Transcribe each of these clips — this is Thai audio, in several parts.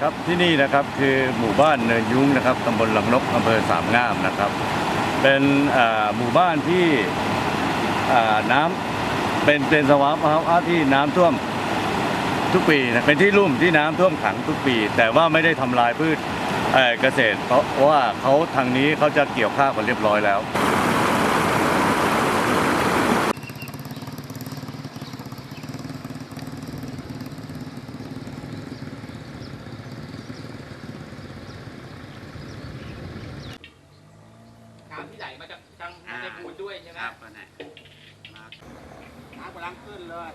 ครับที่นี่นะครับคือหมู่บ้านเนินยุ้งนะครับตำบลลำนกอำเภอสามงามนะครับ เป็นหมู่บ้านที่น้ำเป็นเป็นสภาวะที่น้ำท่วมทุกปีนะเป็นที่ลุ่มที่น้ำท่วมขังทุกปี แต่ว่าไม่ได้ทำลายพืชเกษตร เพราะว่าเขาทางนี้เขาจะเกี่ยวข้าวกันเรียบร้อยแล้ว น้ำที่ไหลมาจากทางทางในปูนด้วยใช่ไหมครับนั่นแหละมาน้ำกำลังขึ้นเลย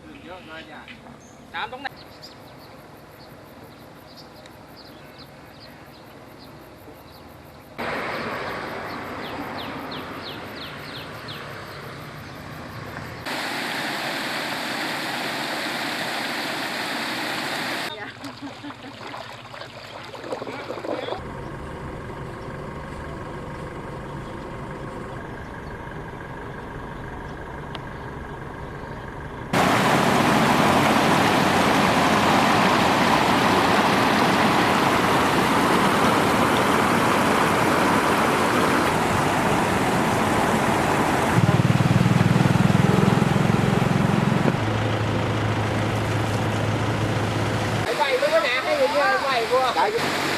ขึ้นเยอะเลยเนี่ยน้ำตรงไหน 나 이거.